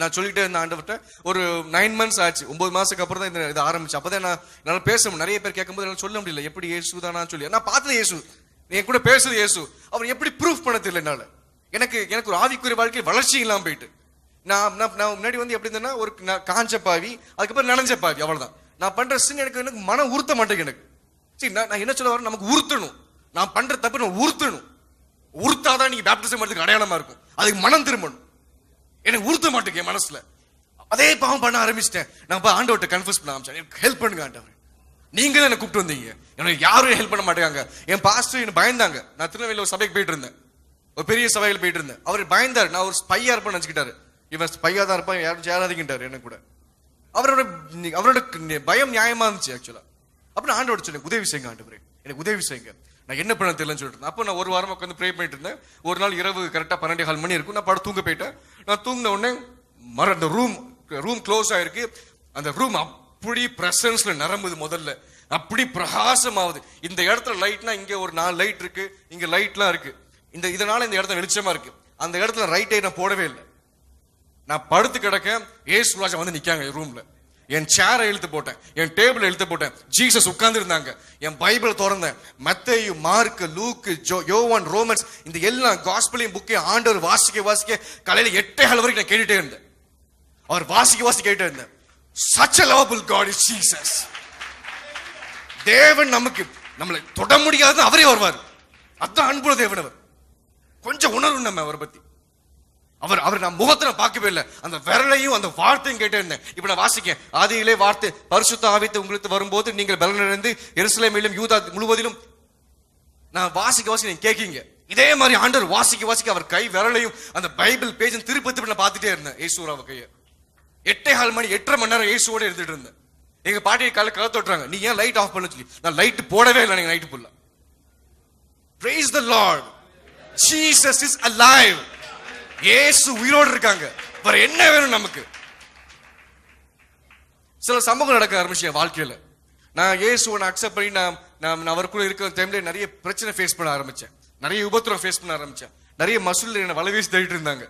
நான் சொல்லிட்டே இருந்த ஆண்டவர்கிட்ட. ஒரு நைன் மந்த்ஸ் ஆச்சு. ஒன்பது மாதத்துக்கு அப்புறம் தான் இந்த இது ஆரம்பிச்சு. அப்பதான் நான் என்னால் பேச முடியும் நிறைய பேர் கேட்கும்போது என்னால் சொல்ல முடியல. எப்படி இயேசு தானா சொல்லி. நான் பார்த்தது இயேசு. என் கூட பேசுறது இயேசு. அவர் எப்படி ப்ரூஃப் பண்ண தெரியல என்னால. எனக்கு எனக்கு ஒரு ஆவிக்குரிய வாழ்க்கை வளர்ச்சி இல்லாமல் போயிட்டு. நான் நான் முன்னாடி வந்து எப்படி இருந்தேன்னா ஒரு நான் காஞ்ச பாவி அதுக்கப்புறம் நனைஞ்ச பாவி அவ்வளோதான் நான் பண்ற சின்ன எனக்கு எனக்கு மனம் உறுத்த மாட்டேங்குது எனக்கு. சரி நான் நான் என்ன சொல்ல வரேன்? நமக்கு உறுத்தணும். நான் பண்ற தப்பு நான் உறுத்தணும். உறுத்தாதான் நீங்க பேப்டிசம் பண்ணுறதுக்கு அடையாளமா இருக்கும். அதுக்கு மனம் திரும்பணும். எனக்கு உறுத்த மாட்டேங்க என் மனசுல. அதே பாவம் பண்ண ஆரம்பிச்சிட்டேன். நான் போய் ஆண்டவர்கிட்ட கன்ஃபியூஸ் பண்ண ஆரம்பிச்சேன். எனக்கு ஹெல்ப் பண்ணுங்க ஆண்டவர். நீங்க தான் என்ன கூப்பிட்டு வந்தீங்க. எனக்கு யாரும் ஹெல்ப் பண்ண மாட்டேங்க என் பாஸ்டர் என்ன பயந்தாங்க. நான் திருநெல்வேலியில் ஒரு சபைக்கு போயிட்டு இருந்தேன். ஒரு பெரிய சபையில் போயிட்டு இருந்தேன். அவர் பயந்தார். நான் ஒரு ஸ்பையா இருப்பேன்னு நினச்சிக்கிட்டாரு. இவன் ஸ்பையா தான் இருப்பான். யாரும் சேராதீங்கன்றாரு என்ன கூட. அவரோட அவரோட பயம் நியாயமா இருந்துச்சு ஆக்சுவலா அப்புறம் ஆண்டோட சொன்னேன் உதவி செய்யுங்க ஆண்டு எனக்கு உதவி செய்யுங்க. நான் என்ன பண்ண தெரியலன்னு சொல்லிட்டு இருந்தேன். அப்போ நான் ஒரு வாரம் உட்காந்து ப்ரே பண்ணிட்டு இருந்தேன். ஒரு நாள் இரவு கரெக்டாக பன்னெண்டு கால் மணி இருக்கும். நான் படம் தூங்க போயிட்டேன். நான் தூங்கின உடனே மர அந்த ரூம் ரூம் க்ளோஸ் ஆயிருக்கு. அந்த ரூம் அப்படி பிரசன்ஸ்ல நிரம்புது முதல்ல. அப்படி பிரகாசமாகுது இந்த இடத்துல லைட்னா இங்க ஒரு நாலு லைட் இருக்கு. இங்க லைட்லாம் இருக்கு. இந்த இதனால இந்த இடத்துல வெளிச்சமா இருக்கு. அந்த இடத்துல ரைட்டை நான் போடவே இல்லை. நான் படுத்து கிடக்க ஏசு ராஜா வந்து நிக்காங்க ரூம்ல என் சேரை இழுத்து போட்டேன் என் டேபிள் இழுத்து போட்டேன். ஜீசஸ் உட்கார்ந்து இருந்தாங்க. என் பைபிளை திறந்தேன். மத்தையு மார்க் லூக்கு ஜோ யோவான் ரோமன்ஸ் இந்த எல்லா காஸ்பிளையும் புக்கையும் ஆண்டவர் வாசிக்க வாசிக்க காலையில எட்டே கால் வரைக்கும் நான் கேட்டுட்டே இருந்தேன். அவர் வாசிக்க வாசிக்க கேட்டே இருந்தேன். Such a lovable God is தேவன் நமக்கு நம்மளை தொட முடியாது அவரே வருவார். அதான் அன்புள்ள தேவன் அவர். கொஞ்சம் உணர்வு நம்ம அவரை பத்தி. அவர் அவர் நான் முகத்தை நான் பார்க்கவே இல்லை. அந்த விரலையும் அந்த வார்த்தையும் கேட்டே இருந்தேன் இப்ப நான் வாசிக்கேன். ஆதியிலே வார்த்தை பரிசுத்த ஆவித்து உங்களுக்கு வரும்போது நீங்கள் பலனிழந்து எருசலேமிலும் யூதா முழுவதிலும் நான் வாசிக்க வாசிக்க நீங்க கேட்கீங்க இதே மாதிரி ஆண்டர் வாசிக்க வாசிக்க அவர் கை விரலையும் அந்த பைபிள் பேஜும் திருப்பி திருப்பி நான் பார்த்துட்டே இருந்தேன். ஏசுராவ கையை. எட்டே கால் மணி எட்டரை மணி நேரம் ஏசுவோட இருந்துட்டு இருந்தேன். எங்க பாட்டியை காலை கதை தொட்டுறாங்க. நீ ஏன் லைட் ஆஃப் பண்ண? சொல்லி. நான் லைட் போடவே இல்லை நீங்க நைட்டு ஃபுல்லா praise the lord. Is is live இயேசு உயிரோடு இருக்காங்க. வேற என்ன வேணும் நமக்கு? சில சம்பவம் நடக்க ஆரம்பிச்சு என் வாழ்க்கையில. நான் இயேசுவை நான் அக்செப்ட் பண்ணி நான் நான் அவருக்குள்ள இருக்கிற டைம்ல நிறைய பிரச்சனை ஃபேஸ் பண்ண ஆரம்பிச்சேன். நிறைய உபத்திரம் ஃபேஸ் பண்ண ஆரம்பிச்சேன். நிறைய மசூல் என்னை வலை வீசி தள்ளிட்டு இருந்தாங்க.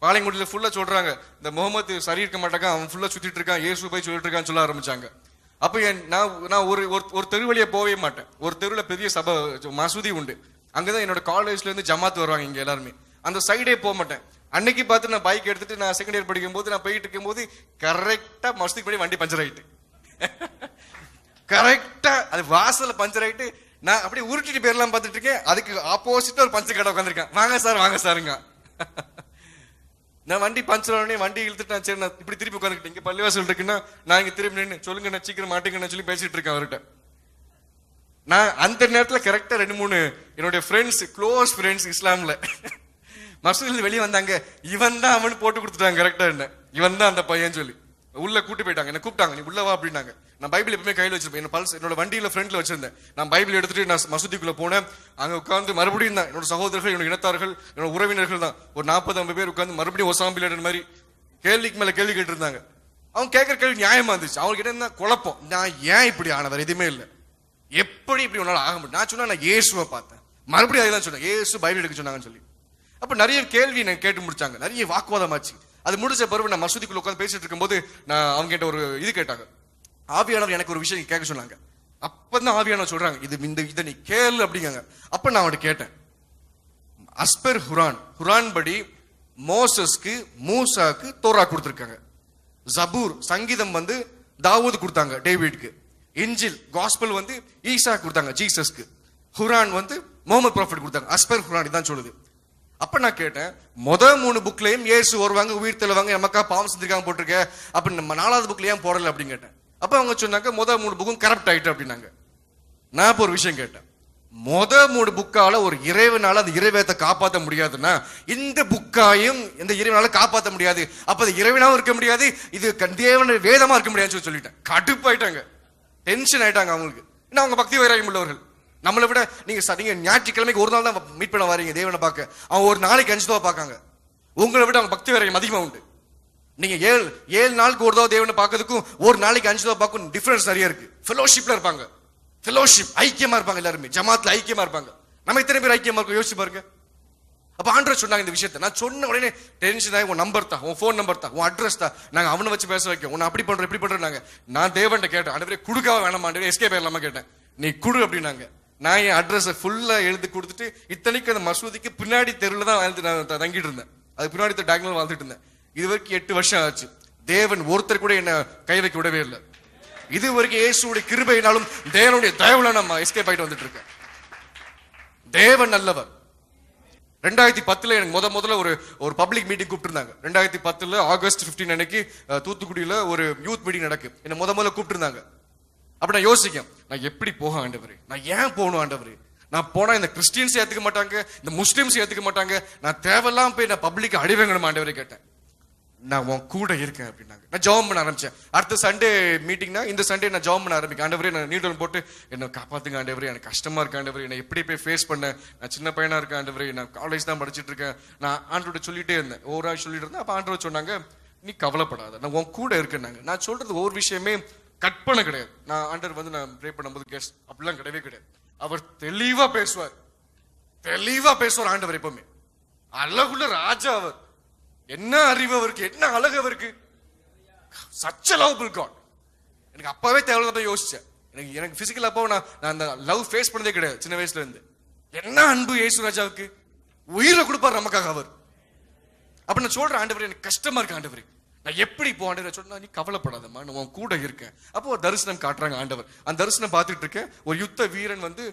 பாளையங்குடியில் ஃபுல்லாக சொல்கிறாங்க இந்த முகமது சரி இருக்க மாட்டாங்க அவன் ஃபுல்லாக சுற்றிட்டு இருக்கான் இயேசு போய் சொல்லிட்டு இருக்கான்னு சொல்ல ஆரம்பிச்சாங்க. அப்போ என் நான் நான் ஒரு ஒரு- ஒரு தெரு வழியா போகவே மாட்டேன். ஒரு தெருவில் பெரிய சபை மசூதி உண்டு. அங்கே தான் என்னோட காலேஜ்லேருந்து ஜமாத்து ஜமாத் வருவாங்க இங்கே எல்லாருமே. அந்த சைடே போக மாட்டேன் அன்னைக்கு பார்த்து நான் பைக் எடுத்துட்டு நான் செகண்ட் இயர் படிக்கும் போது நான் போயிட்டு இருக்கும்போது கரெக்டா மசூதிக்கு போய் வண்டி பஞ்சர் ஆயிட்டு. கரெக்டா அது வாசல்ல பஞ்சர் ஆயிட்டு நான் அப்படியே உருட்டிட்டு பேர்லாம் பார்த்துட்டு இருக்கேன். அதுக்கு ஆப்போசிட்டாக ஒரு பஞ்சர் கடை உட்காந்துருக்கேன் வாங்க சார் வாங்க சாருங்க நான் வண்டி பஞ்சர் உடனே வண்டி இழுத்துட்டு நான் சரி நான் இப்படி திருப்பி உட்காந்துக்கிட்டேன் பள்ளி பள்ளிவாசல் இருக்குன்னா நான் இங்கே திரும்பி நின்று சொல்லுங்க நான் சீக்கிரம் மாட்டேங்கன்னு சொல்லி பேசிட்டு இருக்கேன் அவர்கிட்ட. நான் அந்த நேரத்தில் கரெக்டாக ரெண்டு மூணு என்னுடைய ஃப்ரெண்ட்ஸ் க்ளோஸ் ஃப்ரெண்ட்ஸ் இஸ்லாமில். மசூதில வெளியே வந்தாங்க. இவன் தான் அவனு போட்டு கொடுத்துட்டாங்க கரெக்டா என்ன? இவன் தான் அந்த பையன் சொல்லி. உள்ள கூட்டு போயிட்டாங்க. என்ன கூப்பிட்டாங்க. நீ உள்ள வா அப்படின்னாங்க. நான் பைபிள் எப்பவுமே கையில் வச்சிருப்பேன். என்ன பல்ஸ் என்னோட வண்டியில ஃப்ரண்ட்ல வச்சிருந்தேன். நான் பைபிள் எடுத்துட்டு நான் மசூதிக்குள்ள போனேன். அங்க உட்காந்து மறுபடியும் தான் என்னோட சகோதரர்கள் என்னோட இனத்தார்கள் என்னோட உறவினர்கள் தான். ஒரு நாற்பது ஐம்பது பேர் உட்காந்து மறுபடியும் ஒசாம்பில் மாதிரி கேள்விக்கு மேல கேள்வி கேட்டு இருந்தாங்க அவங்க கேட்கற கேள்வி நியாயமா இருந்துச்சு. அவங்களுக்கு என்ன குழப்பம். நான் ஏன் இப்படி ஆன எதுவுமே இல்லை. எப்படி இப்படி உன்னால ஆக முடியும்? நான் சொன்னா நான் இயேசுவை பார்த்தேன். மறுபடியும் அதெல்லாம் சொன்னேன். இயேசு பைபிள் எடுக்க சொன்னாங்கன்னு சொல்லி. அப்ப நிறைய கேள்வி நான் கேட்டு முடிச்சாங்க. நிறைய வாக்குவாதம் ஆச்சு அது முடிச்ச பிறகு நான் மசூதிக்குள்ள உட்காந்து பேசிட்டு இருக்கும்போது நான் அவங்க கிட்ட ஒரு இது கேட்டாங்க. ஆவியானவர் எனக்கு ஒரு விஷயம் கேட்க சொன்னாங்க. அப்பதான் ஆவியானவர் சொல்றாங்க இது இந்த இதை நீ கேளு அப்படிங்காங்க. அப்ப நான் அவன்கிட்ட கேட்டேன். அஸ்பர் ஹுரான் ஹுரான் படி மோசஸ்க்கு மூசாக்கு தோரா கொடுத்துருக்காங்க. ஜபூர் சங்கீதம் வந்து தாவூது கொடுத்தாங்க டேவிட்க்கு. இஞ்சில் காஸ்பல் வந்து ஈசா கொடுத்தாங்க ஜீசஸ்க்கு. ஹுரான் வந்து முகமது ப்ராஃபிட் கொடுத்தாங்க. அஸ்பர் ஹுரான் தான் சொல்லுது. அப்ப நான் கேட்டேன் முத மூணு புக்லயும் ஏசு வருவாங்க உயிர் தெளிவாங்க நமக்கா பாவம் செஞ்சிருக்காங்க போட்டிருக்க. அப்ப நம்ம நாலாவது புக்ல ஏன் போடல அப்படின்னு கேட்டேன். அப்ப அவங்க சொன்னாங்க முத மூணு புக்கும் கரப்ட் ஆயிட்டு அப்படின்னாங்க. நான் இப்போ ஒரு விஷயம் கேட்டேன் முத மூணு புக்கால ஒரு இறைவனால அந்த இறைவேத்தை காப்பாற்ற முடியாதுன்னா இந்த புக்காயும் இந்த இறைவனால காப்பாற்ற முடியாது. அப்ப அது இறைவனாவும் இருக்க முடியாது இது க- தேவன வேதமா இருக்க முடியாதுன்னு சொல்லிட்டேன். கடுப்பாயிட்டாங்க. டென்ஷன் ஆயிட்டாங்க அவங்களுக்கு. ஏன்னா அவங்க பக்தி வைராயம் உள்ளவர்கள். நம்மளை விட நீங்க ச- ஞாயிற்றுக்கிழமைக்கு ஒரு நாள் தான் மீட் பண்ண வரீங்க தேவனை பார்க்க. அவங்க ஒரு நாளைக்கு அஞ்சு தடவை பார்க்காங்க. உங்களை விட அவங்க பக்தி வைராயம் அதிகமாக உண்டு. நீங்க ஏழு ஏழு நாளுக்கு ஒரு தடவை தேவனை பார்க்கறதுக்கும் ஒரு நாளைக்கு அஞ்சு தடவை பார்க்கும் டிஃபரன்ஸ் நிறைய இருக்கு. ஃபெலோஷிப்ல இருப்பாங்க. ஃபெலோஷிப் ஐக்கியமா இருப்பாங்க எல்லாருமே. ஜமாத்ல ஐக்கியமா இருப்பாங்க. நம்ம இத்தனை பேர் ஐக்கியமா இருக்கோம்? யோசிச்சு பாருங்க. அப்ப ஆண்டவர் சொன்னாங்க இந்த விஷயத்தை. நான் சொன்ன உடனே டென்ஷன் ஆகி உன் நம்பர் தான் உன் ஃபோன் நம்பர் தான் உன் அட்ரஸ் தான். நாங்க அவனை வச்சு பேச வைக்க உன்னை அப்படி பண்றோம் இப்படி பண்றோம் நாங்க நான் தேவன்ட்ட கேட்டேன். ஆண்டவரே குடுக்காம வேணாமா எஸ்கே பேரலாமா கேட்டேன். நீ குடு அப்படின்னாங்க. நான் என் அட்ரஸை ஃபுல்லாக எழுதி கொடுத்துட்டு இத்தனைக்கு அந்த மசூதிக்கு பின்னாடி தெருவில் தான் வாழ்ந்து நான் தங்கிட்டு இருந்தேன். அது பின்னாடி டேக்ல வாழ்ந்துட்டு இருந்தேன். இது வரைக்கும் எட்டு வருஷம் ஆச்சு. தேவன் ஒருத்தர் கூட என்னை கை வைக்க விடவே இல்லை. இது வரைக்கும் இயேசுடைய கிருபையினாலும் தேவனுடைய தயவுல நம்ம எஸ்கேப் ஆயிட்டு வந்துட்டு இருக்கேன். தேவன் நல்லவர். ரெண்டாயிரத்தி பத்துல எனக்கு முத முதல்ல ஒரு ஒரு பப்ளிக் மீட்டிங் கூப்பிட்டுருந்தாங்க. ரெண்டாயிரத்தி பத்துல ஆகஸ்ட் 15 அன்னைக்கு தூத்துக்குடியில் தூத்துக்குடியில ஒரு யூத் மீட்டிங் நடக்கு. என்ன முத முதல்ல கூப்பிட்டுருந்தாங்க. அப்ப நான் யோசிக்கும் நான் எப்படி போக ஆண்டவர்? நான் ஏன் போகணும் ஆண்டவர்? நான் போனா இந்த கிறிஸ்டியன்ஸ் ஏத்துக்க மாட்டாங்க இந்த முஸ்லிம்ஸ் ஏத்துக்க மாட்டாங்க நான் தேவையெல்லாம் போய் நான் பப்ளிக் அடிவேங்கணும் ஆண்டவரே கேட்டேன். நான் உன் கூட இருக்கேன் அப்படின்னாங்க. நான் ஜெபம் பண்ண ஆரம்பிச்சேன். அடுத்த சண்டே மீட்டிங்னா இந்த சண்டே நான் ஜெபம் பண்ண ஆரம்பிக்க ஆண்டவரே நான் நீடல் போட்டு என்னை காப்பாத்துங்க ஆண்டவரே எனக்கு கஷ்டமா இருக்க ஆண்டவரே. என்னை எப்படி போய் ஃபேஸ் பண்ண? நான் சின்ன பையனா இருக்கேன் ஆண்டவரே. நான் காலேஜ் தான் படிச்சுட்டு இருக்கேன். நான் ஆண்டோட சொல்லிட்டே இருந்தேன். ஒவ்வொரு சொல்லிட்டு இருந்தேன் அப்ப ஆண்டவர் சொன்னாங்க நீ கவலைப்படாத. நான் உன் கூட இருக்கேன்னாங்க. நான் சொல்றது ஒவ்வொரு விஷயமே கற்பனை கிடையாது. நான் ஆண்டவர் வந்து நான் ப்ரே பண்ணும்போது கேஸ் அப்படிலாம் கிடையவே கிடையாது. அவர் தெளிவா பேசுவார். தெளிவா பேசுவார் ஆண்டவர் எப்பவுமே. அழகுள்ள ராஜா அவர். என்ன அறிவு அவருக்கு? என்ன அழகு அவருக்கு? சச்ச லவ் காட் எனக்கு அப்பவே தேவையில்லாத போய் யோசிச்சேன். எனக்கு எனக்கு பிசிக்கல் அப்போ நான் நான் அந்த லவ் ஃபேஸ் பண்ணதே கிடையாது சின்ன வயசுல இருந்து. என்ன அன்பு இயேசு ராஜாவுக்கு? உயிரை கொடுப்பார் நமக்காக அவர். அப்ப நான் சொல்றேன் ஆண்டவர் எனக்கு கஷ்டமா இருக்கு ஆண்டவரே. நான் எப்படி இப்போ ஆண்டவர் சொன்னா நீ கவலைப்படாதம்மா நான் உன் கூட இருக்கேன். அப்போ ஒரு தரிசனம் காட்டுறாங்க ஆண்டவர். அந்த தரிசனம் பார்த்துட்டு இருக்கேன். ஒரு யுத்த வீரன் வந்து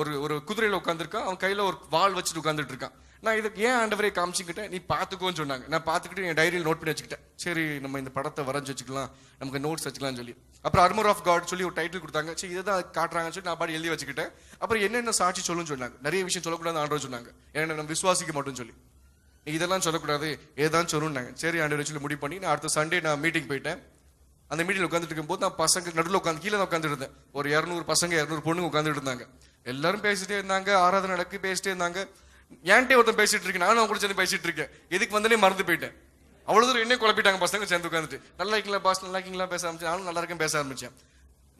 ஒரு ஒரு குதிரையில உட்காந்துருக்கான் அவன் கையில ஒரு வாள் வச்சுட்டு உட்காந்துட்டு இருக்கான். நான் இதுக்கு ஏன் ஆண்டவரே காமிச்சிக்கிட்டேன்? நீ பார்த்துக்கோன்னு சொன்னாங்க. நான் பார்த்துக்கிட்டு என் டைரியில் நோட் பண்ணி வச்சுக்கிட்டேன். சரி நம்ம இந்த படத்தை வரைஞ்சி வச்சுக்கலாம். நமக்கு நோட்ஸ் வச்சுக்கலாம்னு சொல்லி. அப்புறம் அர்மர் ஆஃப் காட் சொல்லி ஒரு டைட்டில் கொடுத்தாங்க. சரி இதை தான் காட்டுறாங்கன்னு சொல்லி நான் பாடி எழுதி வச்சுக்கிட்டேன். அப்புறம் என்னென்ன சாட்சி சொல்லுன்னு சொன்னாங்க. நிறைய விஷயம் சொல்லக்கூடாது ஆண்டவர் சொன்னாங்க. ஏன்னா நம்ம விசுவாசிக்க மாட்டோம்னு சொல்லி. இதெல்லாம் சொல்லக்கூடாது. ஏதான் சொல்லணும்னாங்க. சரி ஆண்டு சொல்லி முடிவு பண்ணி நான் அடுத்த சண்டே நான் மீட்டிங் போயிட்டேன். அந்த மீட்டிங் உட்காந்துட்டு இருக்கும்போது நான் பசங்க நடுவில் உட்காந்து கீழே தான் உட்காந்துருந்தேன் ஒரு இரநூறு பசங்க இரநூறு பொண்ணுங்க உட்காந்துட்டு இருந்தாங்க. எல்லாரும் பேசிட்டே இருந்தாங்க. ஆராதனை நடக்கு பேசிட்டே இருந்தாங்க. ஏன்ட்டே ஒருத்தன் பேசிட்டு இருக்கேன். நானும் அவங்க கூட சேர்ந்து பேசிட்டு இருக்கேன். எதுக்கு வந்தனே மறந்து போயிட்டேன். அவ்வளோ தூரம் என்ன குழப்பிட்டாங்க பசங்க சேர்ந்து உட்காந்துட்டு நல்லா இருக்கீங்களா பாஸ் நல்லா இருக்கீங்களா? பேச ஆரம்பிச்சேன். நானும் நல்லா இருக்கேன் பேச ஆரம்பிச்சேன்.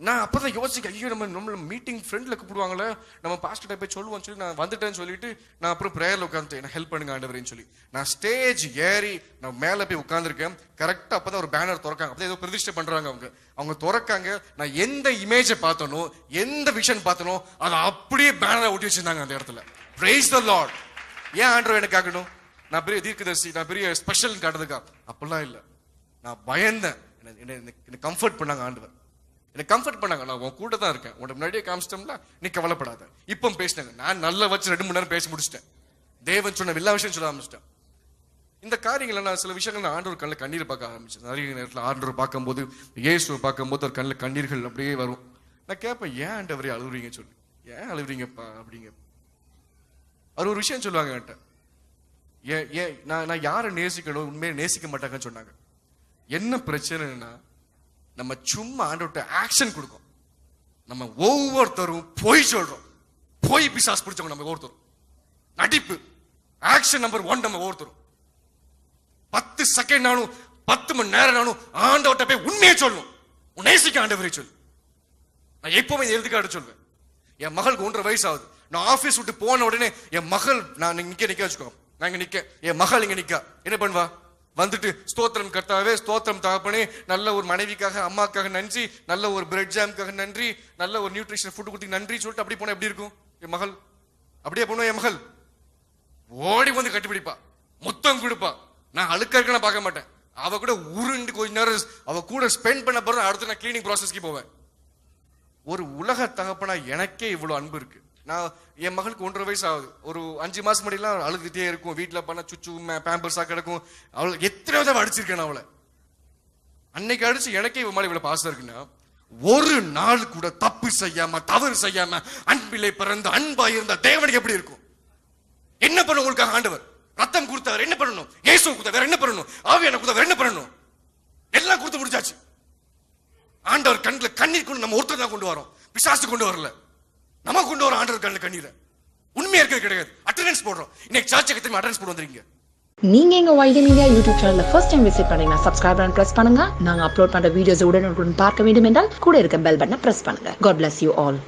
நான் அப்போ தான் யோசிக்க ஐயோ நம்ம நம்மள மீட்டிங் ஃப்ரெண்டில் கூப்பிடுவாங்களே நம்ம பாஸ்டர்ட்ட போய் சொல்லுவோம் சொல்லி நான் வந்துட்டேன்னு சொல்லிட்டு நான் அப்புறம் ப்ரேயரில் உட்காந்து என்ன ஹெல்ப் பண்ணுங்க ஆண்டவரேன்னு சொல்லி. நான் ஸ்டேஜ் ஏறி நான் மேலே போய் உட்காந்துருக்கேன் கரெக்டாக அப்போ தான் ஒரு பேனர் திறக்காங்க. அப்போ ஏதோ பிரதிஷ்டை பண்ணுறாங்க அவங்க. அவங்க திறக்காங்க. நான் எந்த இமேஜை பார்த்தனோ எந்த விஷன் பார்த்தனோ அதை அப்படியே பேனரை ஒட்டி வச்சிருந்தாங்க அந்த இடத்துல. பிரைஸ் த லார்ட் ஏன் ஆண்டவர் எனக்கு ஆகணும் நான் பெரிய தீர்க்கதரிசி நான் பெரிய ஸ்பெஷல் காட்டுறதுக்கா? அப்படிலாம் இல்லை. நான் பயந்தேன். என்ன என்ன கம்ஃபர்ட் பண்ணாங்க ஆண்டவர். எனக்கு கம்ஃபர்ட் பண்ணாங்க. நான் உன் கூட தான் இருக்கேன். உனக்கு முன்னாடியே காமிச்சிட்டோம்ல நீ கவலைப்படாத. இப்போ பேசினாங்க. நான் நல்லா வச்சு ரெண்டு மணி நேரம் பேசி முடிச்சிட்டேன். தேவன் சொன்ன எல்லா விஷயம் சொல்ல ஆரம்பிச்சிட்டேன். இந்த காரியங்களை நான் சில விஷயங்கள் நான் ஆண்டவர் கண்ணில் கண்ணீர் பார்க்க ஆரம்பிச்சேன். நிறைய நேரத்தில் ஆண்டவர் பார்க்கும்போது இயேசுவை பார்க்கும்போது ஒரு கண்ணில் கண்ணீர்கள் அப்படியே வரும். நான் கேட்பேன் ஏன் ஆண்டவரே அழுகுறீங்கன்னு சொல்லி. ஏன் அழுகுறீங்கப்பா அப்படிங்க. அவர் ஒரு விஷயம் சொல்லுவாங்க என்கிட்ட. ஏன் ஏன் நான் நான் யாரை நேசிக்கணும்? உண்மையை நேசிக்க மாட்டாங்கன்னு சொன்னாங்க. என்ன பிரச்சனைன்னா நம்ம சும்மா ஆண்டவர்கிட்ட ஆக்ஷன் கொடுக்கும். நம்ம ஒவ்வொருத்தரும் பொய் சொல்றோம். பொய் பிசாஸ் பிடிச்சவங்க நம்ம ஒவ்வொருத்தரும். நடிப்பு. ஆக்ஷன் நம்பர் ஒன் நம்ம ஒவ்வொருத்தரும். பத்து செகண்ட் நானும் பத்து மணி நேரம் நானும் ஆண்டவர்கிட்ட போய் உண்மையை சொல்லணும் உன் நேசிக்க ஆண்டவரை சொல்லு. நான் எப்பவுமே இதை எழுதுக்காட்டு சொல்வேன். என் மகளுக்கு ஒன்றரை வயசு ஆகுது நான் ஆஃபீஸ் விட்டு போன உடனே என் மகள் நான் இங்க நிக்க நிக்க வச்சுக்கோ. நான் இங்க நிக்க. என் மகள் இங்க நிக்க. என்ன பண்ணுவா? வந்துட்டு ஸ்தோத்திரம் கர்த்தாவே ஸ்தோத்திரம் தகப்பனே நல்ல ஒரு மனைவிக்காக அம்மாக்காக நன்றி நல்ல ஒரு பிரெட் ஜாமுக்காக நன்றி நல்ல ஒரு நியூட்ரிஷன் ஃபுட் கொடுத்து நன்றி சொல்லிட்டு அப்படி போன எப்படி இருக்கும்? என் மகள். அப்படியே போனோம் என் மகள். ஓடி வந்து கட்டிப்பிடிப்பா முத்தம் கொடுப்பா. நான் அழுக்க நான் பார்க்க மாட்டேன். அவ கூட உருண்டு கொஞ்ச நேரம் அவ கூட ஸ்பெண்ட் பண்ண பிறகு அடுத்து நான் கிளீனிங் ப்ராசஸ்க்கு போவேன். ஒரு உலக தகப்பனா எனக்கே இவ்வளவு அன்பு இருக்கு. நான் என் மகளுக்கு ஒன்றரை வயசு ஆகுது ஒரு அஞ்சு மாசம் முன்னாடிலாம் அழுதுகிட்டே இருக்கும். வீட்டில் பண்ண சுச்சு பேம்பர்ஸா கிடக்கும். அவளை எத்தனை தடவை அடிச்சிருக்கேன் நான் அவளை. அன்னைக்கு அடிச்சு எனக்கே இவன் மேல இவ்வளவு பாசம் இருக்குன்னா ஒரு நாள் கூட தப்பு செய்யாம தவறு செய்யாம அன்பிலே பிறந்த அன்பா இருந்த தேவனுக்கு எப்படி இருக்கும்? என்ன பண்ணும் உங்களுக்காக ஆண்டவர்? ரத்தம் கொடுத்தவர் என்ன பண்ணணும்? இயேசு கொடுத்த வேற என்ன பண்ணணும்? ஆவியான கொடுத்த வேற என்ன பண்ணணும்? எல்லாம் கொடுத்து முடிச்சாச்சு. ஆண்டவர் கண்ணில் கண்ணீர் கொண்டு நம்ம ஒருத்தர் தான் கொண்டு வரோம். பிசாசு கொண்டு வரல. நம்ம கொண்டு வரோம் ஆண்டவர் கண்ணு கண்ணீரை. உண்மையா இருக்கிறது கிடையாது. அட்டண்டன்ஸ் போடுறோம். இன்னைக்கு சர்ச்சைக்கு திரும்ப அட்டண்டன்ஸ் போட்டு வந்துருங்க நீங்க எங்க வைத்திய மீடியா யூடியூப் சேனல்ல ஃபர்ஸ்ட் டைம் விசிட் பண்ணீங்கன்னா சப்ஸ்கிரைப் பட்டன் பிரஸ் பண்ணுங்க. நாங்க அப்லோட் பண்ற வீடியோஸ் உடனுக்குடன் பார்க்க வேண்டும் என்றால் கூட இருக்க பெல் பட்டனை பிரஸ் பண்ணுங்க. God bless you all